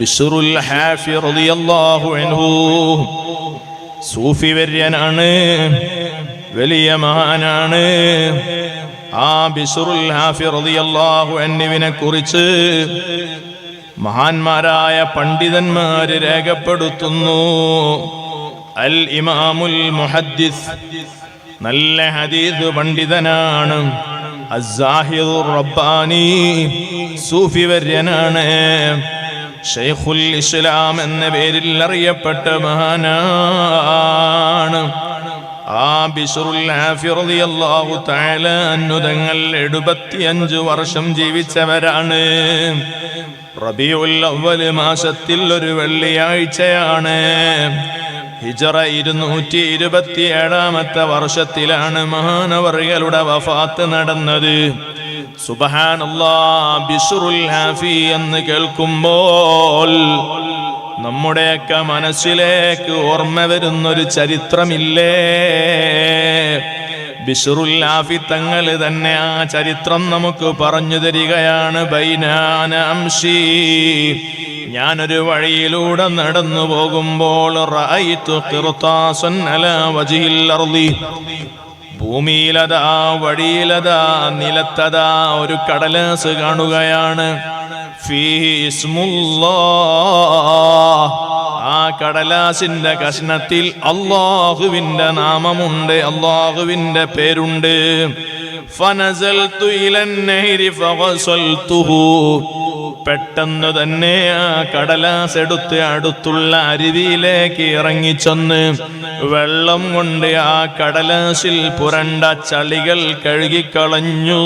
ബിഷറുൽ ഹാഫി റളിയല്ലാഹു അൻഹു. സൂഫി വര്യനാണ് വലിയ മഹാനാണ് ആ ബിഷറുൽ ഹാഫി റളിയല്ലാഹു അൻഹുവിനെ കുറിച്ച് മഹാന്മാരായ പണ്ഡിതന്മാര് രേഖപ്പെടുത്തുന്നു. അൽ ഇമാമുൽ മുഹദ്ദിസ് നല്ല ഹദീസ് പണ്ഡിതനാണ്. അസ്സാഹിദുർ റബ്ബാനി സൂഫി വര്യനാണ് ഷെയ്ഖുൽ ഇസ്ലാം എന്ന പേരിൽ അറിയപ്പെട്ട മഹാനാണ്. ആ ബിഷറുൽ റളിയല്ലാഹു തആല അന്നുതങ്ങൾ എഴുപത്തിയഞ്ച് വർഷം ജീവിച്ചവരാണ്. റബിയുൽ അവൽ മാസത്തിൽ ഒരു വെള്ളിയാഴ്ചയാണ്. ഹിജറ ഇരുന്നൂറ്റി ഇരുപത്തിയേഴാമത്തെ വർഷത്തിലാണ് മഹാനവറികളുടെ വഫാത്ത് നടന്നത്. എന്ന് കേൾക്കുമ്പോൾ നമ്മുടെയൊക്കെ മനസ്സിലേക്ക് ഓർമ്മ വരുന്നൊരു ചരിത്രമില്ലേ? ബിഷുറുല്ലാഫി തങ്ങൾ തന്നെ ആ ചരിത്രം നമുക്ക് പറഞ്ഞു തരികയാണ്. ബൈനാനംശി ഞാനൊരു വഴിയിലൂടെ നടന്നു പോകുമ്പോൾ ഭൂമിയിലതാ വഴിയിലതാ നിലത്തതാ ഒരു കടലാസ് കാണുകയാണ്. ആ കടലാസിന്റെ കഷ്ണത്തിൽ അള്ളാഹുവിന്റെ നാമമുണ്ട് അള്ളാഹുവിന്റെ പേരുണ്ട്. ഫനസൽ ഫഗസൽതുഹു. പെട്ടെന്ന് തന്നെ ആ കടലാസ് എടുത്ത് അടുത്തുള്ള അരുവിയിലേക്ക് ഇറങ്ങിച്ചെന്ന് വെള്ളം കൊണ്ട് ആ കടലാസിൽ പുരണ്ട ചളികൾ കഴുകിക്കളഞ്ഞു.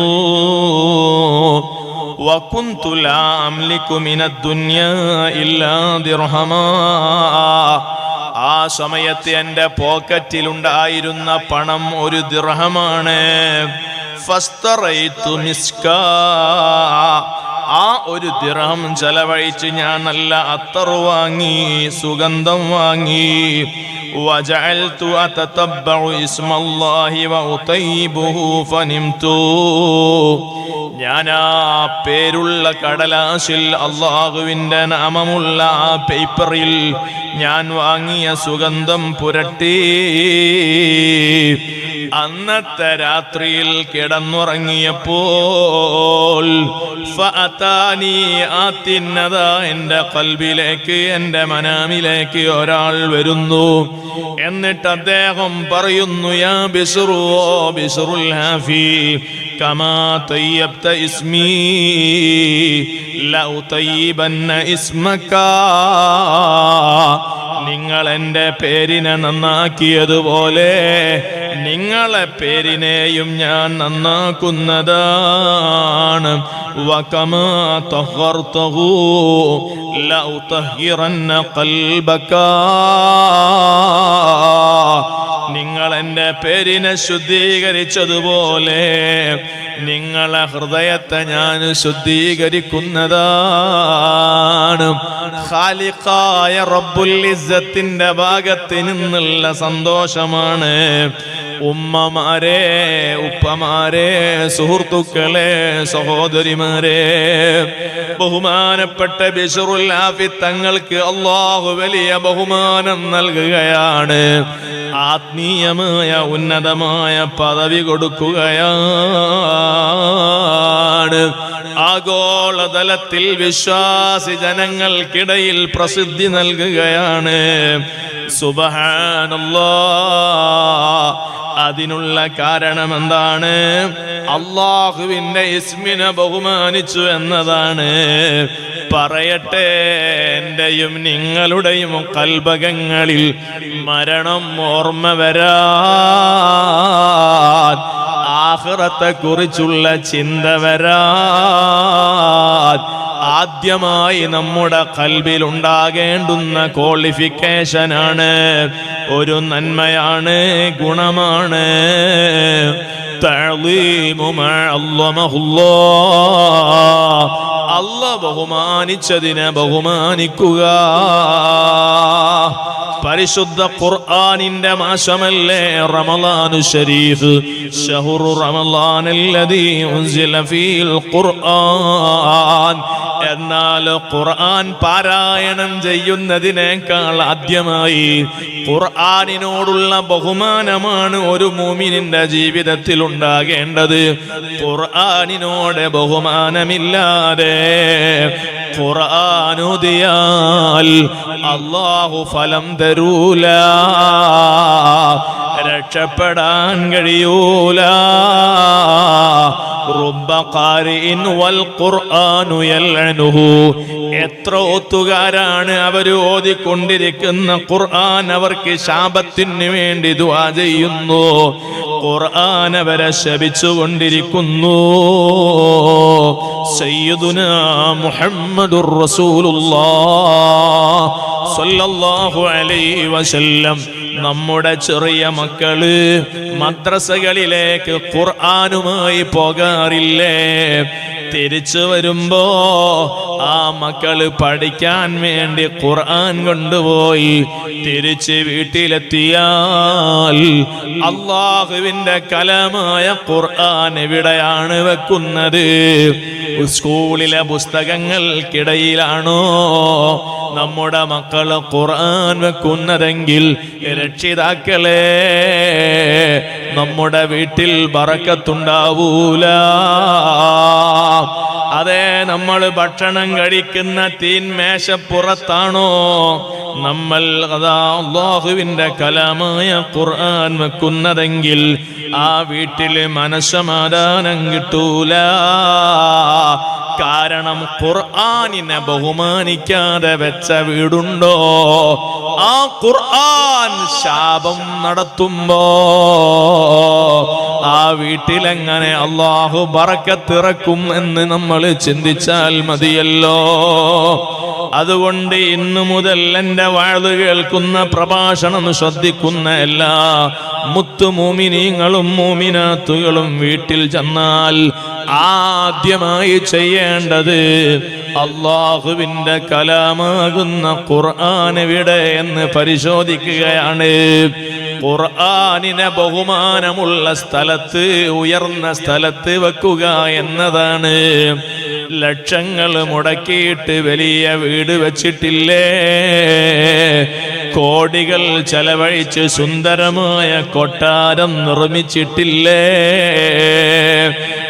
ആ സമയത്ത് എന്റെ പോക്കറ്റിലുണ്ടായിരുന്ന പണം ഒരു ദിർഹമാണ്. ഫസ്തറയ്ത്തു മിസ്കാ. ആ ഒരു ദിർഹം ചെലവഴിച്ച് ഞാൻ നല്ല അത്തറ് വാങ്ങി സുഗന്ധം വാങ്ങി وجعلت أتتبع اسم الله وأطيبه فنمت ഞാൻ ആ പേരുള്ള കടലാസിൽ അള്ളാഹുവിൻ്റെ നാമമുള്ള ആ പേപ്പറിൽ ഞാൻ വാങ്ങിയ സുഗന്ധം പുരട്ടി അന്നത്തെ രാത്രിയിൽ കിടന്നുറങ്ങിയപ്പോൾ ആത്തിന്നതാ എന്റെ കൽബിലേക്ക് എന്റെ മനാമിലേക്ക് ഒരാൾ വരുന്നു. എന്നിട്ട് അദ്ദേഹം പറയുന്നു യാ ബിസ്റു ബിസുറുൽ ഹാഫി കമാ തയ്യബ്ത ഇസ്മി ലൗ നിങ്ങൾ എന്റെ പേരിനെ നന്നാക്കിയതുപോലെ നിങ്ങളെ പേരിനെയും ഞാൻ നന്നാക്കുന്നതാണ്. നിങ്ങൾ എന്റെ പേരിനെ ശുദ്ധീകരിച്ചതുപോലെ നിങ്ങളെ ഹൃദയത്തെ ഞാൻ ശുദ്ധീകരിക്കുന്നതാണ്. ഖാലിഖായ റബ്ബുൽ ഇസ്സത്തിന്റെ ഭാഗത്ത് നിന്നുള്ള സന്തോഷമാണ്. ഉമ്മമാരെ ഉപ്പമാരെ സുഹൃത്തുക്കളെ സഹോദരിമാരെ ബഹുമാനപ്പെട്ട ബിഷറുൽ ആഫി തങ്ങൾക്ക് അള്ളാഹു വലിയ ബഹുമാനം നൽകുകയാണ്. ആത്മീയമായ ഉന്നതമായ പദവി കൊടുക്കുകയാണ്. ആഗോളതലത്തിൽ വിശ്വാസി ജനങ്ങൾക്കിടയിൽ പ്രസിദ്ധി നൽകുകയാണ്. സുബഹാനല്ലാ. അതിനുള്ള കാരണം എന്താണ് അള്ളാഹുവിന്റെ ഇസ്മിനെ ബഹുമാനിച്ചു എന്നതാണ്. പറയട്ടെ എന്റെയും നിങ്ങളുടെയും കൽബകങ്ങളിൽ മരണം ഓർമ്മ വരാ ആഹ്റത്തെ കുറിച്ചുള്ള ചിന്ത വരാ ആദ്യമായി നമ്മുടെ കൽവിലുണ്ടാകേണ്ടുന്ന ക്വാളിഫിക്കേഷനാണ് ഒരു നന്മയാണ് ഗുണമാണ്. തഅളീമു മാ അല്ലമഹുല്ലാഹ്. അല്ല ബഹുമാനിച്ചതിനെ ബഹുമാനിക്കുക പരിശുദ്ധ ഖുർആാനിന്റെ മാസമല്ലേ റമലാനു ഷരീഫ്? ഷഹുറു റമളാനല്ലദീ ഉൻസില ഖുർആൻ. എന്നാൽ ഖുർആൻ പാരായണം ചെയ്യുന്നതിനേക്കാൾ ആദ്യമായി ഖുർആാനിനോടുള്ള ബഹുമാനമാണ് ഒരു മൂമിനിന്റെ ജീവിതത്തിൽ ഉണ്ടാകേണ്ടത്. ഖുർആനിനോട് ബഹുമാനമില്ലാതെ ഖുർആനുദിയാൽ അള്ളാഹു ഫലം തരൂല. രക്ഷപ്പെടാൻ കഴിയൂല. എത്ര ഒത്തുകാരാണ് അവർ ഓതിക്കൊണ്ടിരിക്കുന്ന ഖുർആൻ അവർക്ക് ശാപത്തിന് വേണ്ടി ദുആ ചെയ്യുന്നു. ഖുർആൻ അവരെ ശപിച്ചുകൊണ്ടിരിക്കുന്നു. സയ്യിദുന മുഹമ്മദുർ റസൂലുള്ളാഹ് സ്വല്ലല്ലാഹു അലൈഹി വസല്ലം. നമ്മുടെ ചെറിയ മക്കൾ മദ്രസകളിലേക്ക് ഖുർആനുമായി പോകാറില്ലേ? തിരിച്ചു വരുമ്പോ ആ മക്കൾ പഠിക്കാൻ വേണ്ടി ഖുർആൻ കൊണ്ടുപോയി തിരിച്ച് വീട്ടിലെത്തിയാൽ അള്ളാഹുവിന്റെ കലമായ ഖുർആൻ എവിടെയാണ് വെക്കുന്നത്? സ്കൂളിലെ പുസ്തകങ്ങൾക്കിടയിലാണോ? നമ്മുടെ മക്കൾ ഖുർആൻ വെക്കുന്നതെങ്കിൽ രക്ഷിതാക്കളെ നമ്മുടെ വീട്ടിൽ ബറക്കത്തുണ്ടാവൂല. അതെ നമ്മൾ ഭക്ഷണം കഴിക്കുന്ന തീൻമേശപ്പുറത്താണോ നമ്മൾ അതാ അള്ളാഹുവിന്റെ കലാമായ ഖുർആൻ വെക്കുന്നതെങ്കിൽ ആ വീട്ടിൽ മനസ്സമാധാനം കിട്ടൂല. കാരണം ഖുർആാനിനെ ബഹുമാനിക്കാതെ വെച്ച വീടുണ്ടോ? ആ ഖുർആൻ ശാപം നടത്തുമ്പോ ആ വീട്ടിലെങ്ങനെ അള്ളാഹു ബറക്കത്തിറക്കും എന്ന് നമ്മൾ ചിന്തിച്ചാൽ മതിയല്ലോ. അതുകൊണ്ട് ഇന്നു മുതൽ എന്റെ വാഴ് കേൾക്കുന്ന പ്രഭാഷണം ശ്രദ്ധിക്കുന്ന എല്ലാ മുത്തു മൂമിനീങ്ങളും മൂമിനാത്തുകളും വീട്ടിൽ ചെന്നാൽ ആദ്യമായി ചെയ്യേണ്ടത് അള്ളാഹുവിന്റെ കലാമാകുന്ന ഖുർആൻ എവിടെ എന്ന് പരിശോധിക്കുകയാണ്. ഖുർആനിനെ ബഹുമാനമുള്ള സ്ഥലത്ത് ഉയർന്ന സ്ഥലത്ത് വെക്കുക എന്നതാണ്. ലക്ഷങ്ങൾ മുടക്കിയിട്ട് വലിയ വീട് വെച്ചിട്ടില്ലേ? കോടികൾ ചെലവഴിച്ച് സുന്ദരമായ കൊട്ടാരം നിർമ്മിച്ചിട്ടില്ലേ?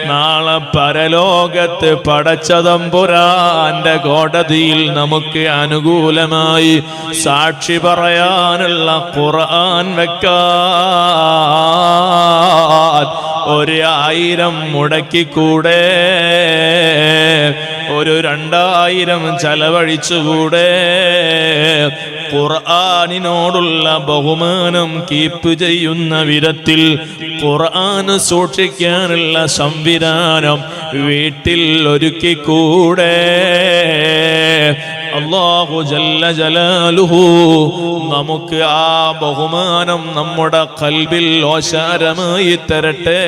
നാളെ പരലോകത്ത് പടച്ചതമ്പുരാന്റെ കോടതിയിൽ നമുക്ക് അനുകൂലമായി സാക്ഷി പറയാനുള്ള ഖുർആൻ വെക്കാൻ ഒരു ആയിരം മുടക്കിക്കൂടെ? ഒരു രണ്ടായിരം ചെലവഴിച്ചുകൂടെ? ഖുർആാനിനോടുള്ള ബഹുമാനം കീപ്പ് ചെയ്യുന്ന വിധത്തിൽ ഖുർആൻ സൂക്ഷിക്കാനുള്ള സംവിധാനം വീട്ടിൽ ഒരുക്കിക്കൂടെ? അള്ളാഹു ജല്ല ജലാലുഹു നമുക്ക് ആ ബഹുമാനം നമ്മുടെ കൽബിൽ ഓശാരമായി തരട്ടെ.